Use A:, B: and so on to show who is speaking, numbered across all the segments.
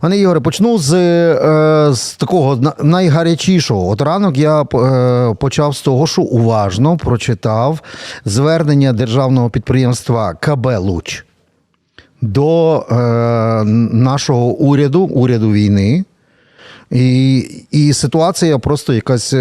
A: Пане Ігоре, почну з, е, з такого найгарячішого. От ранок я е, почав з того, що уважно прочитав звернення державного підприємства КБ Луч до е, нашого уряду, уряду війни. І, і ситуація просто якась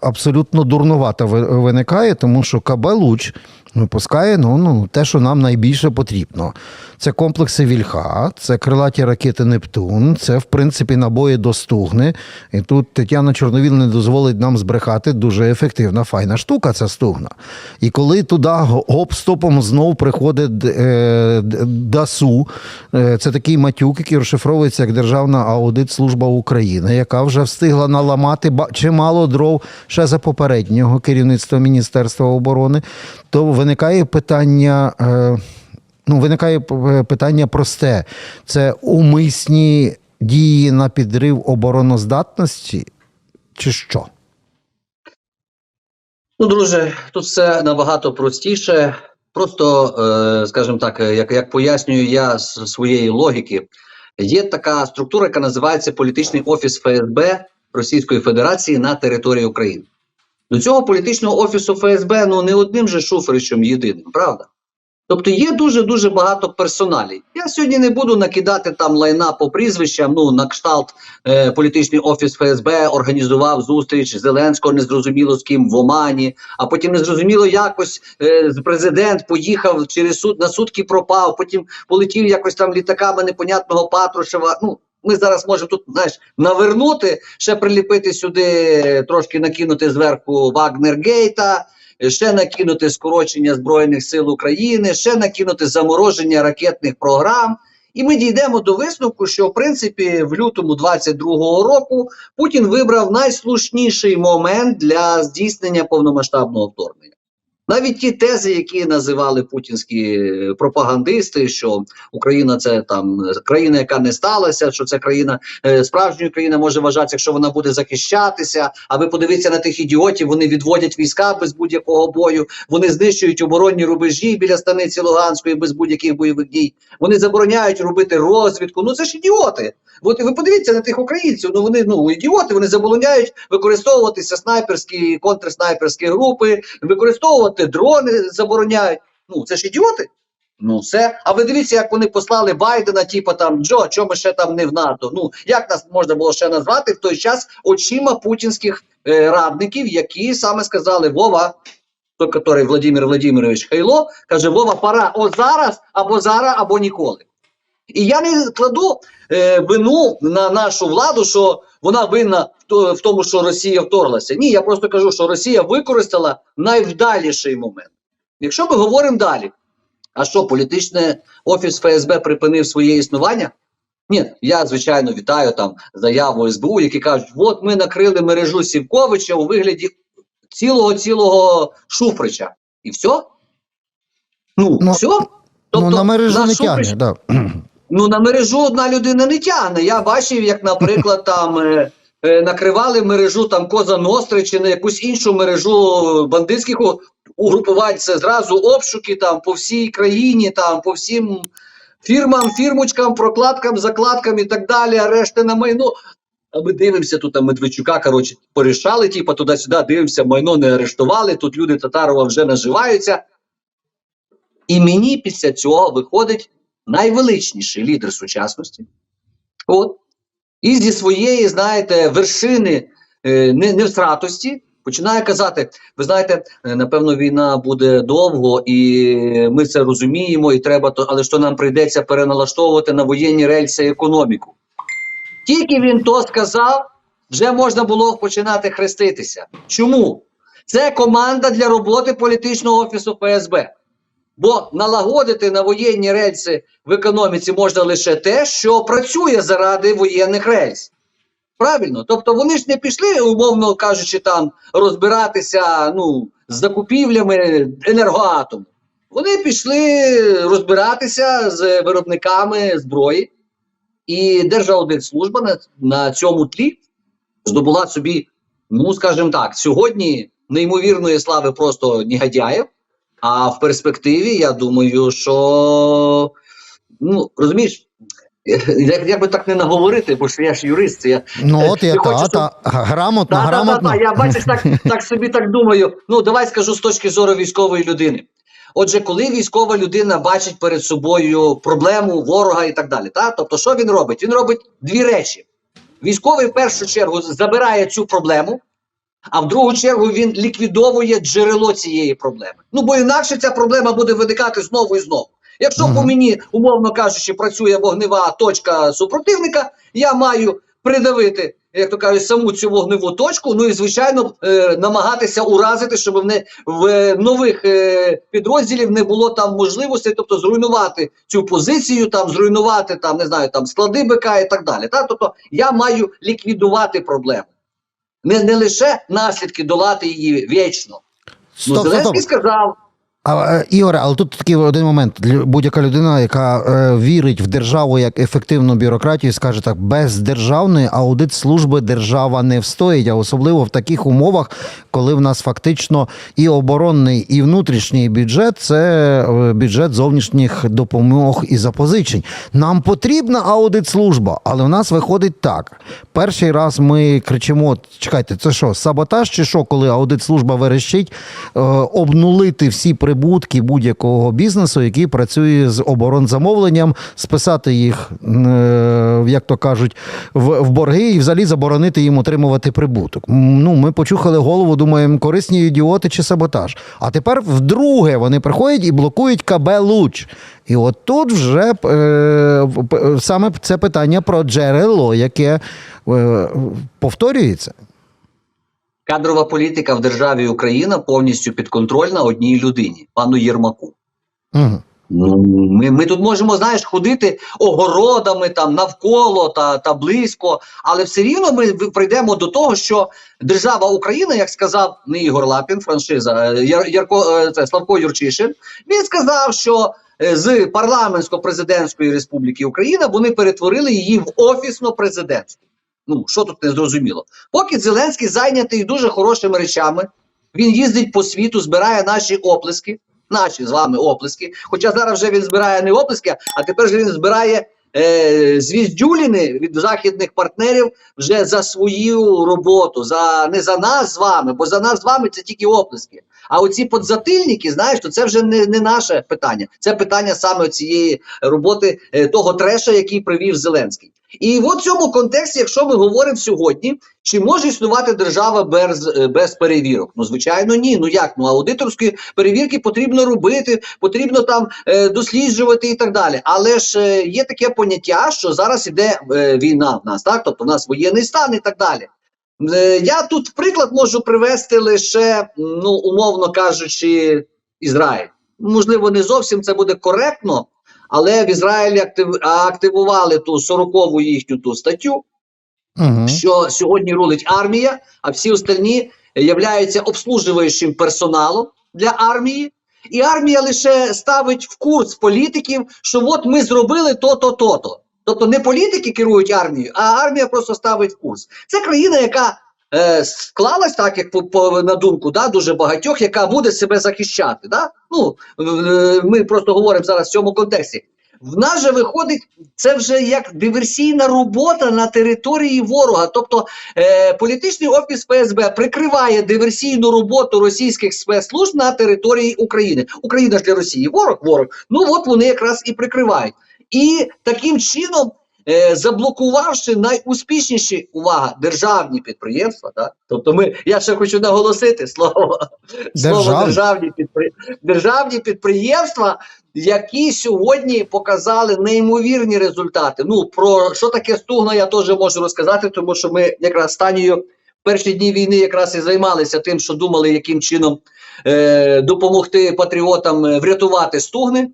A: абсолютно дурнувата виникає, тому що КБ Луч випускає ну, ну, те, що нам найбільше потрібно. Це комплекси Вільха, це крилаті ракети Нептун, це, в принципі, набої до стугни. І тут Тетяна Чорновіл не дозволить нам збрехати дуже ефективна, файна штука ця стугна. І коли туди гоп-стопом знов приходить е, ДАСУ, е, це такий матюк, який розшифровується як Державна аудит-служба України, яка вже встигла наламати чимало дров ще за попереднього керівництва Міністерства оборони, то виникає питання. Е, Ну, виникає питання просте: це умисні дії на підрив обороноздатності, чи що?
B: Ну, друже, тут все набагато простіше. Просто, е, скажімо так, е, як, як пояснюю я з своєї логіки, є така структура, яка називається політичний офіс ФСБ Російської Федерації на території України. До цього політичного офісу ФСБ ну не одним же Шуфричем єдиним, правда? Тобто є дуже дуже багато персоналів. Я сьогодні не буду накидати там лайна по прізвищам. Ну на кшталт е, політичний офіс ФСБ організував зустріч Зеленського незрозуміло з ким в Омані, а потім незрозуміло якось е, президент поїхав через суд на сутки пропав. Потім полетів якось там літаками непонятного Патрушева. Ну ми зараз можемо тут знаєш навернути, ще приліпити сюди, трошки накинути зверху Вагнергейта ще накинути скорочення Збройних сил України, ще накинути замороження ракетних програм. І ми дійдемо до висновку, що в принципі в лютому 22-го року Путін вибрав найслушніший момент для здійснення повномасштабного вторгнення. Навіть ті тези, які називали путінські е, пропагандисти, що Україна це там е, країна, яка не сталася, що це країна е, справжньою країна може вважатися, якщо вона буде захищатися. А ви подивіться на тих ідіотів, вони відводять війська без будь-якого бою, вони знищують оборонні рубежі біля станиці Луганської без будь-яких бойових дій. Вони забороняють робити розвідку. Ну це ж ідіоти. От ви подивіться на тих українців. Ну вони ну ідіоти. Вони забороняють використовуватися снайперські контрснайперські групи, використовувати дрони забороняють. Ну це ж ідіоти. Ну все. А ви дивіться, як вони послали Байдена, типу там Джо, чому ми ще там не в НАТО? Ну як нас можна було ще назвати в той час очима путінських е, радників, які саме сказали Вова, той, який Владимир Владимирович Хайло, каже: Вова, пора о зараз або зараз, або ніколи. І я не кладу е, вину на нашу владу, що вона винна в, тому, що Росія вторглася. Ні, я просто кажу, що Росія використала найвдаліший момент. Якщо ми говоримо далі, а що політичний офіс ФСБ припинив своє існування? Ні, я звичайно вітаю там заяву СБУ, які кажуть, от ми накрили мережу Сівковича у вигляді цілого цілого Шуфрича. І все? Ну,
A: Ну,
B: все?
A: ну, на мережу не
B: Шуфрич-
A: тягне. Да.
B: Ну, на мережу одна людина не тягне. Я бачив, як, наприклад, там е, е, накривали мережу там Коза Ностри чи на якусь іншу мережу бандитських угрупувань. Це зразу обшуки там по всій країні, там по всім фірмам, фірмочкам, прокладкам, закладкам і так далі, арешти на майно. А ми дивимося, тут там Медведчука, коротше, порішали, типу, туди-сюди, дивимося, майно не арештували, тут люди Татарова вже наживаються. І мені після цього виходить найвеличніший лідер сучасності. От. І зі своєї, знаєте, вершини е, не- невстратості починає казати: ви знаєте, е, напевно, війна буде довго, і ми це розуміємо, і треба то, але що нам прийдеться переналаштовувати на воєнні рельси економіку. Тільки він то сказав, вже можна було починати хреститися. Чому? Це команда для роботи політичного офісу ФСБ. Бо налагодити на воєнні рельси в економіці можна лише те, що працює заради воєнних рельс. Правильно? Тобто вони ж не пішли, умовно кажучи, там розбиратися ну, з закупівлями енергоатому. Вони пішли розбиратися з виробниками зброї, і Держаудитслужба на, на цьому тлі здобула собі, ну скажімо так, сьогодні неймовірної слави просто негодяїв. А в перспективі я думаю, що ну розумієш, Як, як би так не наговорити, бо ж я ж юрист, я
A: Ну, от я та, та, грамотно,
B: та, та, та, та, я бачиш, так, так собі так думаю. Ну, давай скажу з точки зору військової людини. Отже, коли військова людина бачить перед собою проблему, ворога і так далі, та? тобто, що він робить? Він робить дві речі. Військовий в першу чергу забирає цю проблему, а в другу чергу він ліквідовує джерело цієї проблеми. Ну бо інакше ця проблема буде виникати знову і знову. Якщо по мені, умовно кажучи, працює вогнева точка супротивника, я маю придавити, як то кажуть, саму цю вогневу точку. Ну і звичайно е, намагатися уразити, щоб в, не, в е, нових е, підрозділів не було там можливості, тобто зруйнувати цю позицію, там зруйнувати там не знаю, там склади БК і так далі. Та? Тобто я маю ліквідувати проблему, не, не лише наслідки долати її вічно. ну,
A: Стоп, стоп,
B: Зеленський
A: стоп.
B: сказав.
A: А, е, Ігоре, але тут такий один момент. Будь-яка людина, яка е, вірить в державу як ефективну бюрократію, скаже так: без державної аудит служби держава не встоїть, а особливо в таких умовах, коли в нас фактично і оборонний, і внутрішній бюджет це е, бюджет зовнішніх допомог і запозичень. Нам потрібна аудит служба, але в нас виходить так. Перший раз ми кричимо: чекайте, це що, саботаж чи що, коли аудит служба верещить, е, обнулити всі прибутки будь-якого бізнесу, який працює з оборонзамовленням, списати їх, е, як то кажуть, в, борги і взагалі заборонити їм отримувати прибуток. Ну, ми почухали голову, думаємо, корисні ідіоти чи саботаж. А тепер вдруге вони приходять і блокують КБ Луч. І от тут вже е, п- саме це питання про джерело, яке е, повторюється.
B: Кадрова політика в державі Україна повністю підконтрольна одній людині, пану Єрмаку.
A: Угу.
B: Ми, ми тут можемо, знаєш, ходити огородами там навколо та, та близько, але все рівно ми прийдемо до того, що держава Україна, як сказав не Ігор Лапін, франшиза е, Яр, Ярко, е, це, Славко Юрчишин, він сказав, що е, з парламентсько-президентської республіки Україна вони перетворили її в офісно-президентську. Ну що тут не зрозуміло? Поки Зеленський зайнятий дуже хорошими речами, він їздить по світу, збирає наші оплески наші з вами оплески. Хоча зараз вже він збирає не оплески, а тепер же він збирає е, звіздюліни від західних партнерів вже за свою роботу, за не за нас з вами, бо за нас з вами це тільки оплески. А оці подзатильники, знаєш, то це вже не, не наше питання. Це питання саме цієї роботи е, того треша, який привів Зеленський. І в цьому контексті, якщо ми говоримо сьогодні, чи може існувати держава без, е, без перевірок? Ну, звичайно, ні. Ну як? Ну аудиторські перевірки потрібно робити, потрібно там е, досліджувати і так далі. Але ж е, є таке поняття, що зараз іде е, війна в нас, так? Тобто в нас воєнний стан і так далі. Е, я тут приклад можу привести лише, ну, умовно кажучи, Ізраїль. Можливо, не зовсім це буде коректно, але в Ізраїлі актив, активували ту 40-ву їхню ту статтю,
A: Угу.
B: що сьогодні рулить армія, а всі остальні являються обслужуючим персоналом для армії. І армія лише ставить в курс політиків, що от ми зробили то-то, то-то. Тобто не політики керують армією, а армія просто ставить в курс. Це країна, яка е, склалась так, як по, по на думку да, дуже багатьох, яка буде себе захищати. Да? Ну, ми просто говоримо зараз в цьому контексті. В нас же виходить, це вже як диверсійна робота на території ворога. Тобто е, політичний офіс ФСБ прикриває диверсійну роботу російських спецслужб на території України. Україна ж для Росії ворог, ворог. Ну от вони якраз і прикривають. І таким чином, е, заблокувавши найуспішніші увага державні підприємства, так? тобто ми, я ще хочу наголосити слово, слово
A: Державні.
B: державні, підпри... державні підприємства, які сьогодні показали неймовірні результати. Ну про що таке стугна, я теж можу розказати, тому що ми якраз в перші дні війни якраз і займалися тим, що думали, яким чином е, допомогти патріотам е, врятувати стугни.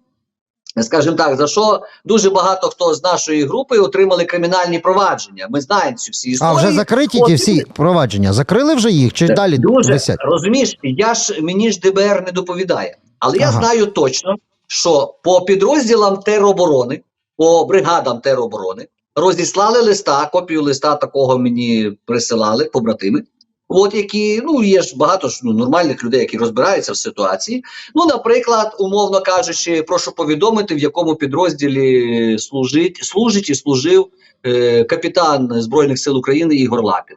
B: Скажімо так, за що дуже багато хто з нашої групи отримали кримінальні провадження. Ми знаємо цю всі
A: А вже закриті ті всі провадження. Закрили вже їх чи далі
B: Дуже
A: висять?
B: розумієш, я ж мені ж ДБР не доповідає, але я знаю точно, що по підрозділам тероборони, по бригадам тероборони розіслали листа, копію листа такого мені присилали побратими. От які ну є ж багато ж ну, нормальних людей, які розбираються в ситуації. Ну, наприклад, умовно кажучи, прошу повідомити, в якому підрозділі служить служить і служив е, капітан Збройних сил України Ігор Лапін.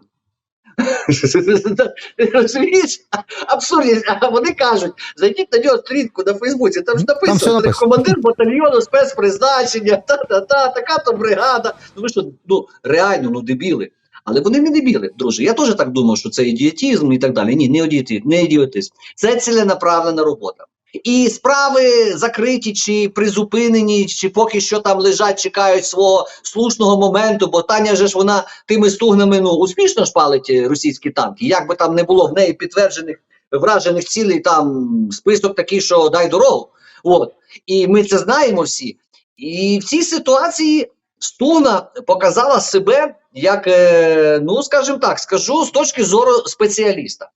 B: Розумієш? Абсурдність. А вони кажуть, зайдіть на нього стрінку на Фейсбуці, там ж
A: Там все
B: написано,
A: написано.
B: командир батальйону спецпризначення, та-та-та, така-то бригада. Ну ви що, ну реально, ну дебіли. Але вони не дебіли, друже. Я теж так думав, що це ідіотизм і так далі. Ні, не ідіотизм, не ідіотизм. Це ціленаправлена робота. І справи закриті чи призупинені, чи поки що там лежать, чекають свого слушного моменту, бо Таня же ж вона тими стугнами ну успішно шпалить е, російські танки. Як би там не було в неї підтверджених вражених цілей, там список такий, що дай дорогу. От і ми це знаємо всі. І в цій ситуації Стуна показала себе як, е, ну скажімо так, скажу з точки зору спеціаліста.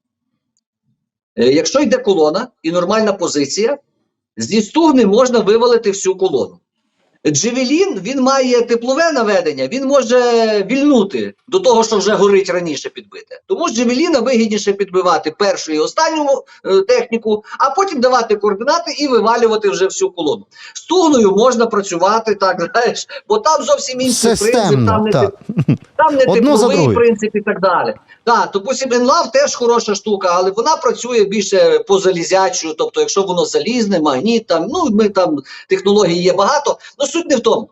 B: Е, Якщо йде колона і нормальна позиція, зі стугни можна вивалити всю колону. Джевелін він має теплове наведення, він може вільнути до того, що вже горить раніше підбите. Тому з Джевеліна вигідніше підбивати першу і останню е, техніку, а потім давати координати і вивалювати вже всю колону. З тугною можна працювати так, знаєш, бо там зовсім інший принцип, там
A: Системно,
B: не
A: так.
B: там не
A: Одно
B: тепловий принцип і так далі. Так, допустим, Енлав теж хороша штука, але вона працює більше по залізячу, тобто, якщо воно залізне, магніт, там, ну ми там технологій є багато, але суть не в тому.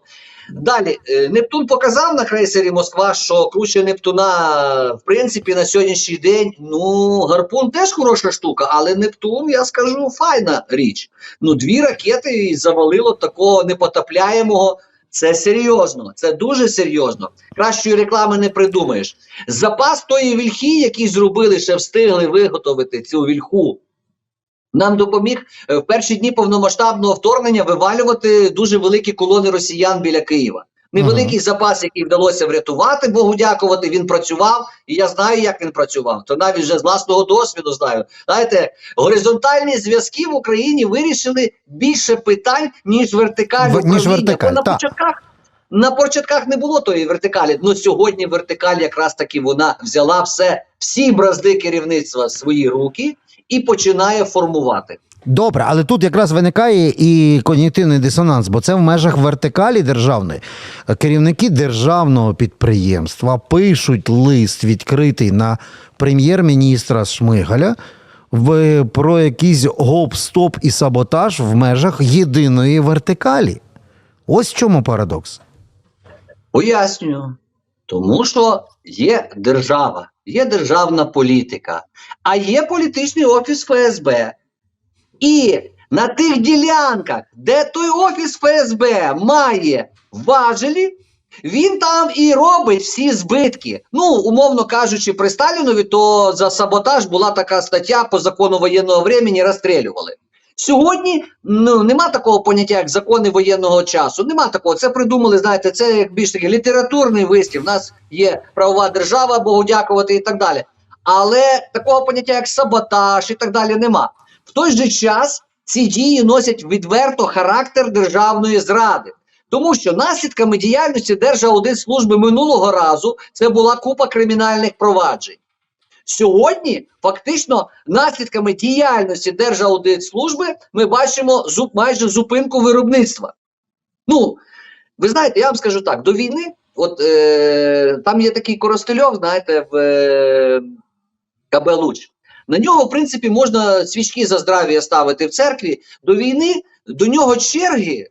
B: Далі, е, Нептун показав на крейсері Москва, що круче Нептуна, в принципі, на сьогоднішній день, ну, гарпун теж хороша штука, але Нептун, я скажу, файна річ. Ну, дві ракети і завалило такого непотопляємого. Це серйозно, це дуже серйозно. Кращої реклами не придумаєш. Запас тої вільхи, який зробили, ще встигли виготовити цю вільху. Нам допоміг е, в перші дні повномасштабного вторгнення вивалювати дуже великі колони росіян біля Києва. Невеликий запас, який вдалося врятувати, Богу дякувати, він працював, і я знаю, як він працював. То навіть вже з власного досвіду знаю. Знаєте, горизонтальні зв'язки в Україні вирішили більше питань, ніж вертикаль.
A: В- ніж вертикаль,
B: на початках на початках не було тої вертикалі. Ну сьогодні вертикаль якраз таки вона взяла все, всі бразди керівництва в свої руки і починає формувати.
A: Добре, але тут якраз виникає і когнітивний дисонанс, бо це в межах вертикалі державної. Керівники державного підприємства пишуть лист відкритий на прем'єр-міністра Шмигаля в, про якийсь гоп-стоп і саботаж в межах єдиної вертикалі. Ось в чому парадокс.
B: Пояснюю. Тому що є держава, є державна політика, а є політичний офіс ФСБ. І на тих ділянках, де той офіс ФСБ має важелі, він там і робить всі збитки. Ну, умовно кажучи, при Сталінові, то за саботаж була така стаття по закону воєнного времени розстрілювали. Сьогодні ну, нема такого поняття, як закони воєнного часу. Нема такого. Це придумали, знаєте, це як більш такий літературний вистів. У нас є правова держава, Богу дякувати і так далі. Але такого поняття, як саботаж і так далі, нема. В той же час ці дії носять відверто характер державної зради. Тому що наслідками діяльності Держаудитслужби минулого разу це була купа кримінальних проваджень. Сьогодні фактично наслідками діяльності Держаудитслужби ми бачимо зуб, майже зупинку виробництва. Ну, ви знаєте, я вам скажу так: до війни, от е, там є такий Коростельов, знаєте, в е, КБ Луч. На нього, в принципі, можна свічки за здрав'я ставити в церкві. До війни до нього черги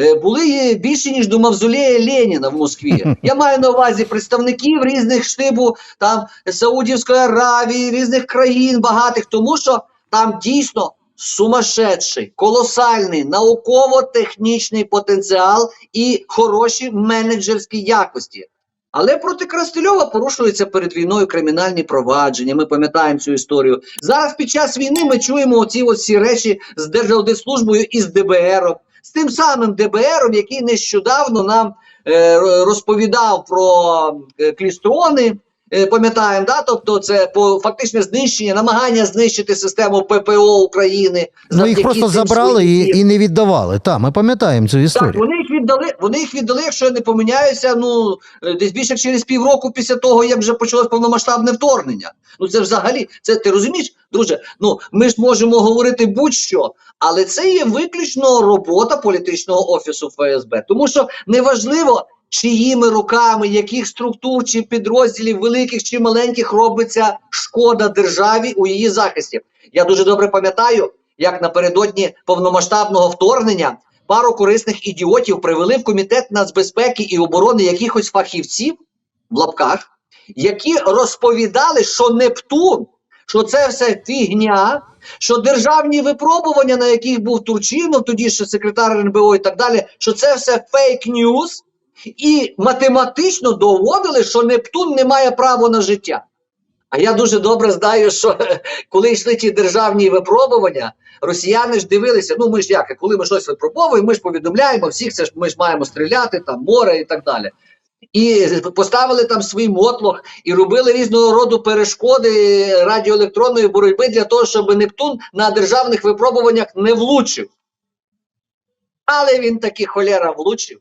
B: е, були більше, ніж до мавзолея Леніна в Москві. Я маю на увазі представників різних штибу там Саудівської Аравії, різних країн багатих, тому що там дійсно сумасшедший, колосальний науково-технічний потенціал і хороші менеджерські якості. Але проти Крастельова порушуються перед війною кримінальні провадження. Ми пам'ятаємо цю історію. Зараз під час війни ми чуємо оці всі речі з Держаудитслужбою і з ДБРом, з тим самим ДБРом, який нещодавно нам е, розповідав про е, клістрони. Е, Пам'ятаємо, да? тобто це по фактичне знищення, намагання знищити систему ППО України.
A: Ну їх просто забрали і, і не віддавали. Так, ми пам'ятаємо цю
B: так,
A: історію.
B: вони їх віддали, вони їх віддали, якщо я не поминяюся, ну е, десь більше через півроку після того, як вже почалось повномасштабне вторгнення. Ну це взагалі, це ти розумієш, друже? Ну ми ж можемо говорити будь-що, але це є виключно робота політичного офісу ФСБ, тому що неважливо. Чиїми руками, яких структур чи підрозділів, великих чи маленьких, робиться шкода державі у її захисті. Я дуже добре пам'ятаю, як напередодні повномасштабного вторгнення пару корисних ідіотів привели в комітет нацбезпеки і оборони якихось фахівців в лапках, які розповідали, що Нептун, що це все фігня, що державні випробування, на яких був Турчинов, тоді ще секретар РНБО і так далі, що це все фейк-ньюс, і математично доводили, що Нептун не має права на життя. А я дуже добре знаю, що коли йшли ті державні випробування, росіяни ж дивилися, ну ми ж як, коли ми щось випробовуємо, ми ж повідомляємо всіх, це ж ми ж маємо стріляти, там море і так далі. І поставили там свій мотлох і робили різного роду перешкоди радіоелектронної боротьби для того, щоб Нептун на державних випробуваннях не влучив. Але він таки холера влучив.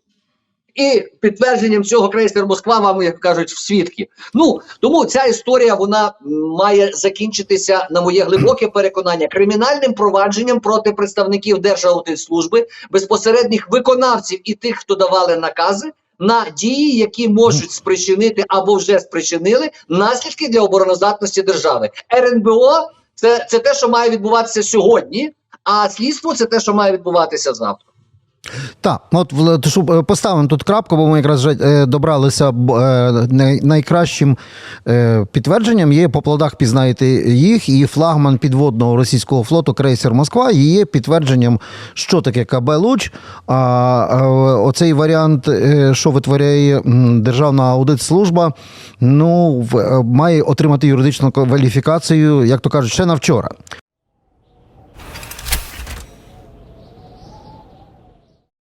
B: І підтвердженням цього крейсер Москва вам, як кажуть, в свідки. Ну тому ця історія вона має закінчитися, на моє глибоке переконання, кримінальним провадженням проти представників Держаудитслужби, безпосередніх виконавців і тих, хто давали накази на дії, які можуть спричинити або вже спричинили наслідки для обороноздатності держави. РНБО це, це те, що має відбуватися сьогодні, а слідство це те, що має відбуватися завтра.
A: Так, от вл- щоб, е, поставимо тут крапку, бо ми якраз вже е, добралися е, най- найкращим підтвердженням є по плодах пізнаєте їх, і флагман підводного російського флоту крейсер Москва є підтвердженням, що таке КБ Луч. А оцей варіант, що витворяє Державна аудитслужба, ну має отримати юридичну кваліфікацію, як то кажуть, ще на вчора.